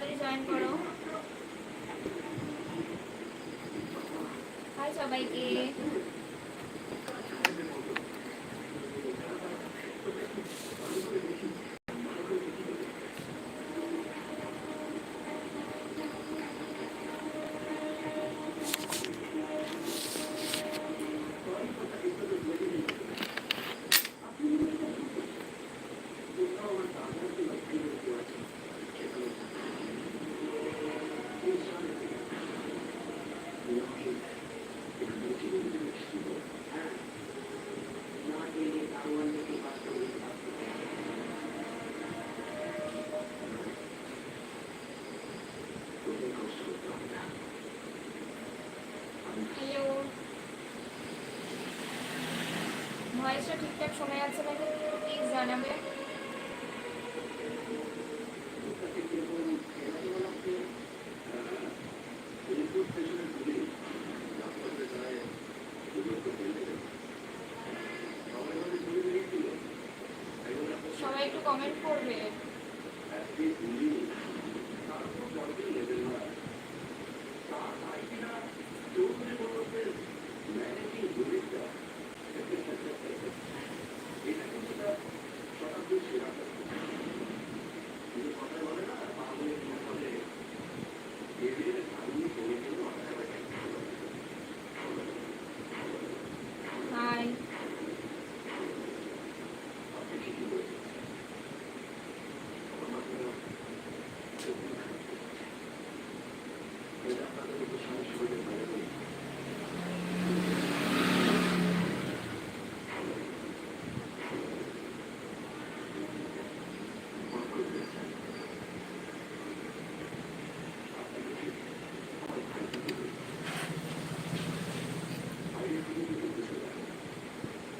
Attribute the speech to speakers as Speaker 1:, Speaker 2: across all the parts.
Speaker 1: তাড়াতাড়ি জয়েন করো। হাই সবাইকে। ভয়েসটা ঠিকঠাক শোনা যাচ্ছে নাকি? প্লিজ জানাবে সবাই একটু কমেন্ট করবে হাই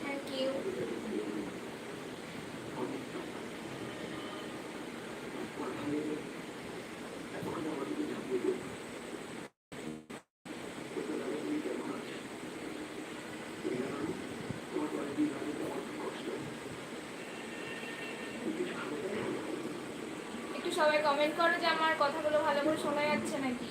Speaker 1: থ্যাংক ইউ একটু সবাই কমেন্ট করো যে আমার কথাগুলো ভালো করে শোনা যাচ্ছে নাকি?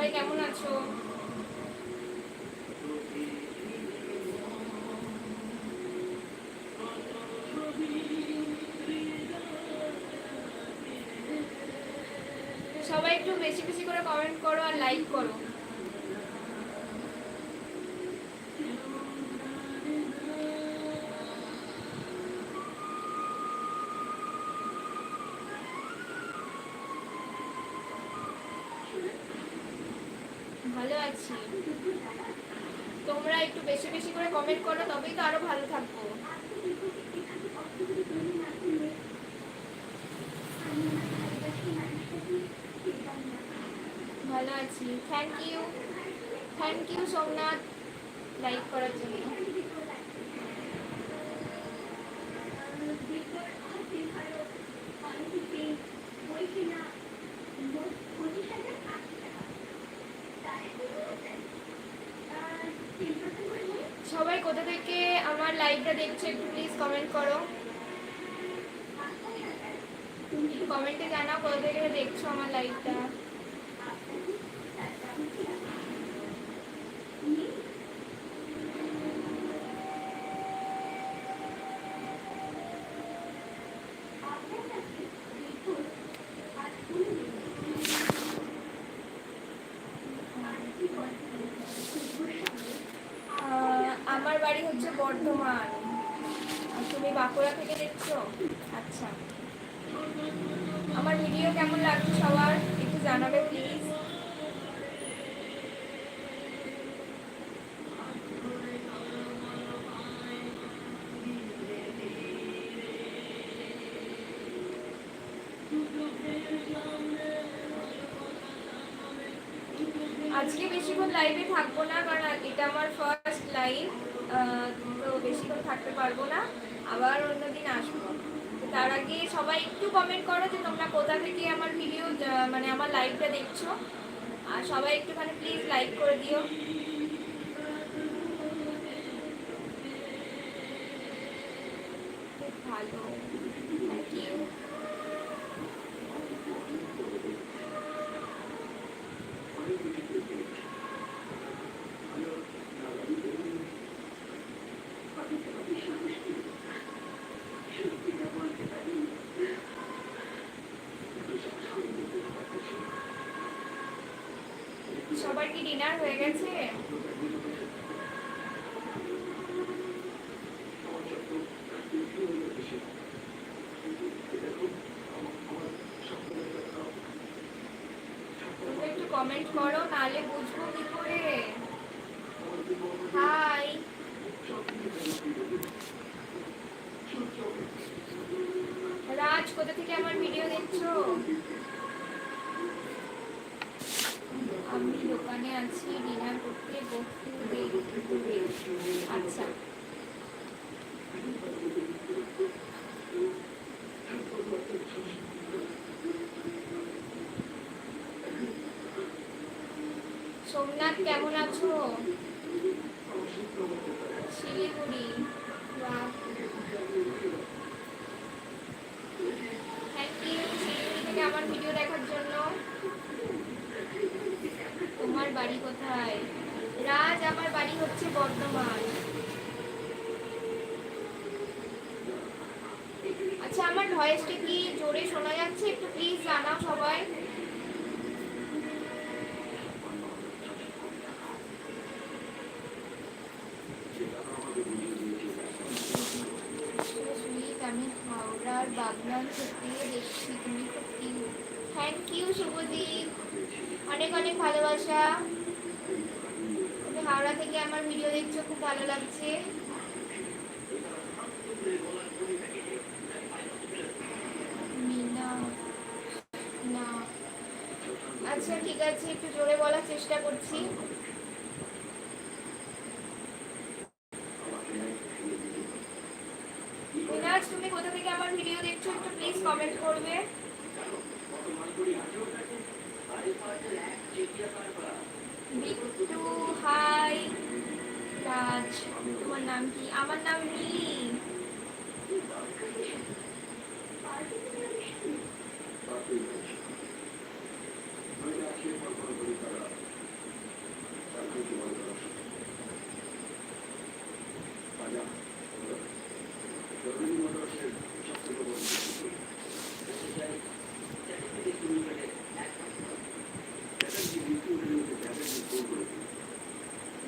Speaker 1: সবাই কেমন আছো? সবাই একটু বেশি বেশি করে কমেন্ট করো আর লাইক করো ভালো আছি তোমরা একটু বেশি বেশি করে কমেন্ট করো তবেই তো আরও ভালো থাকব ভালো আছি thank you thank you Somnath like করার জন্য। সবাই কোথা থেকে আমার লাইভটা দেখছ একটু প্লিজ কমেন্ট করো। কমেন্টে জানাও কোথা থেকে দেখছ আমার লাইভটা আমার বাড়ি হচ্ছে বর্ধমান। তুমি বাঁকুড়া থেকে দেখছ? আচ্ছা। আমার ভিডিও কেমন লাগছে সবার? একটু জানাবে প্লিজ আজকে বেশিক্ষণ লাইভে থাকব না, কারণ এটা আমার ফার্স্ট লাইভ তো বেশিক্ষণ থাকতে পারব না। আবার অন্যদিন আসব। তার আগে সবাই একটু কমেন্ট করো যে তোমরা কোথা থেকে আমার ভিডিও মানে আমার লাইভটা দেখছ। আর সবাই একটুখানি প্লিজ লাইক করে দিও। ভালো থ্যাংক ইউ সবার কি ডিনার হয়ে গেছে। একটু কমেন্ট করো নালে বুঝব কি করে। হাই রাজ, কোথা থেকে আমার ভিডিও দেখছ? আমি দোকানে আছি, ডিনার করতে আচ্ছা। সোমনাথ, কেমন আছো? শিলিগুড়ি। থ্যাংক ইউ শিলিগুড়ি থেকে আমার ভিডিও দেখার জন্য তোমার বাড়ি কোথায়? রাজ, আমার বাড়ি হচ্ছে বর্ধমান। আচ্ছা আমার ভয়েসটা কি জোরে শোনা যাচ্ছে? একটু প্লিজ জানাও সবাই। আমি দেখছি তুমি খুব থ্যাংক ইউ শুভদীপ অনেক অনেক ভালোবাসা। হাওড়া থেকে আমার ভিডিও দেখছ, খুব ভালো লাগছে। আচ্ছা ঠিক আছে, একটু জোরে বলার চেষ্টা করছি। মিনাজ, তুমি কোথা থেকে আমার ভিডিও দেখছ, একটু প্লিজ কমেন্ট করবে। বিট্টু হাই রাজ তোমার নাম কি? আমার নাম মিলি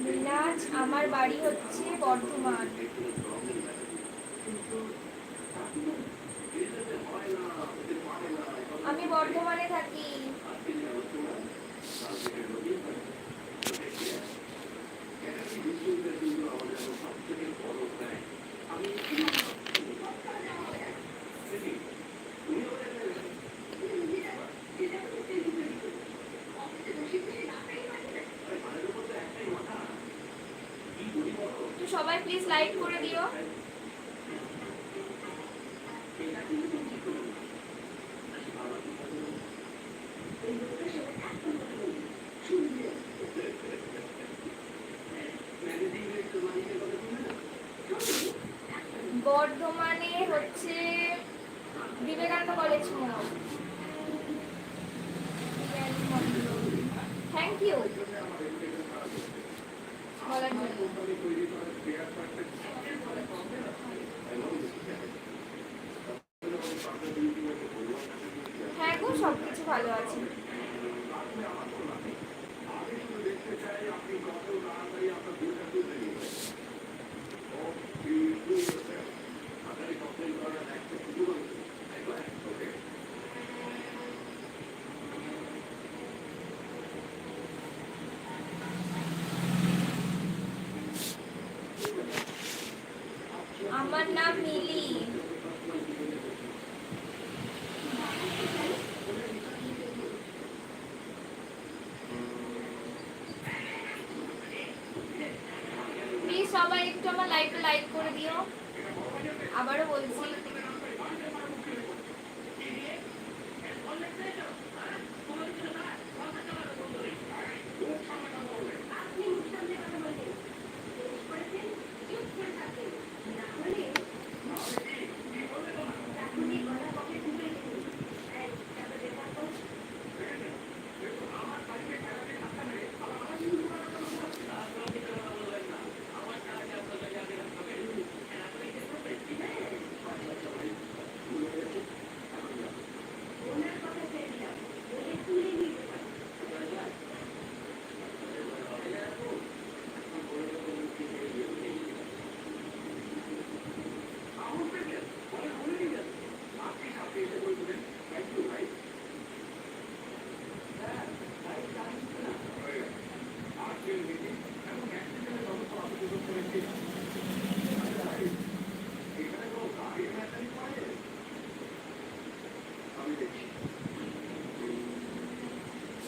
Speaker 1: মিনাজ আমার বাড়ি হচ্ছে বর্ধমান আমি বর্ধমানে থাকি তো সবাই প্লিজ লাইক করে দিও। বর্ধমানে হচ্ছে বিবেকানন্দ কলেজ মোড় থ্যাংক ইউ বলার জন্য। হ্যাঁ গো সবকিছু ভালো আছে। সবাই একটু আমার লাইকটা লাইক করে দিও। আবারও বলছি।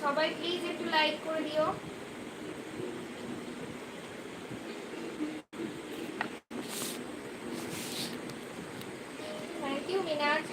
Speaker 1: সবাই প্লিজ একটু লাইক করে দিও। থ্যাংক ইউ মিনাজ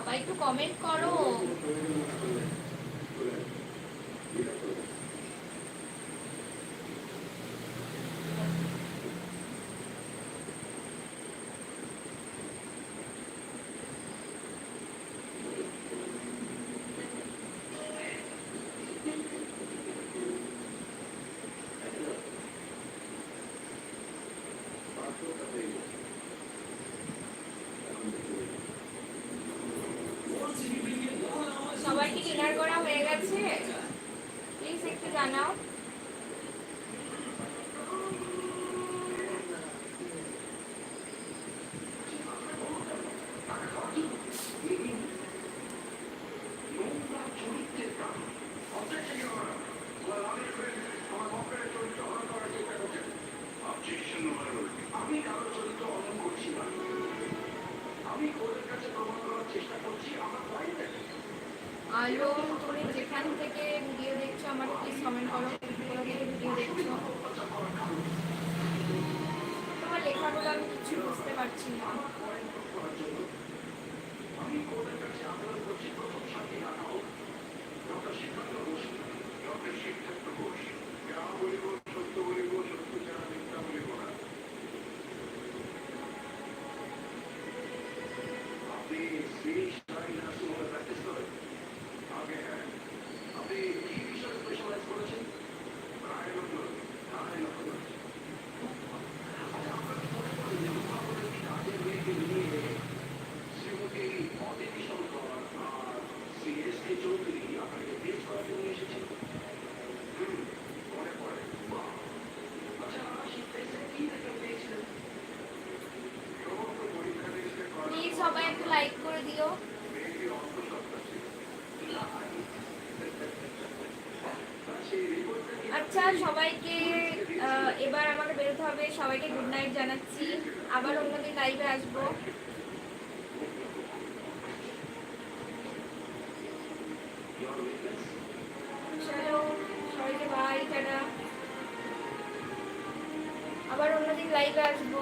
Speaker 1: সবাই একটু কমেন্ট করো Thank you. সবাই কি ডিনার করা হয়ে গেছে। প্লিজ একটু জানাও।
Speaker 2: আমি কোথায় আন্দোলন করছি প্রথম সাথে জানাও যত সিদ্ধান্ত ঘোষ যত সিদ্ধান্ত ঘোষ গ্রাম পরিবর্তন
Speaker 1: চলো সবাইকে বাই আবার অন্যদিন লাইভে আসব।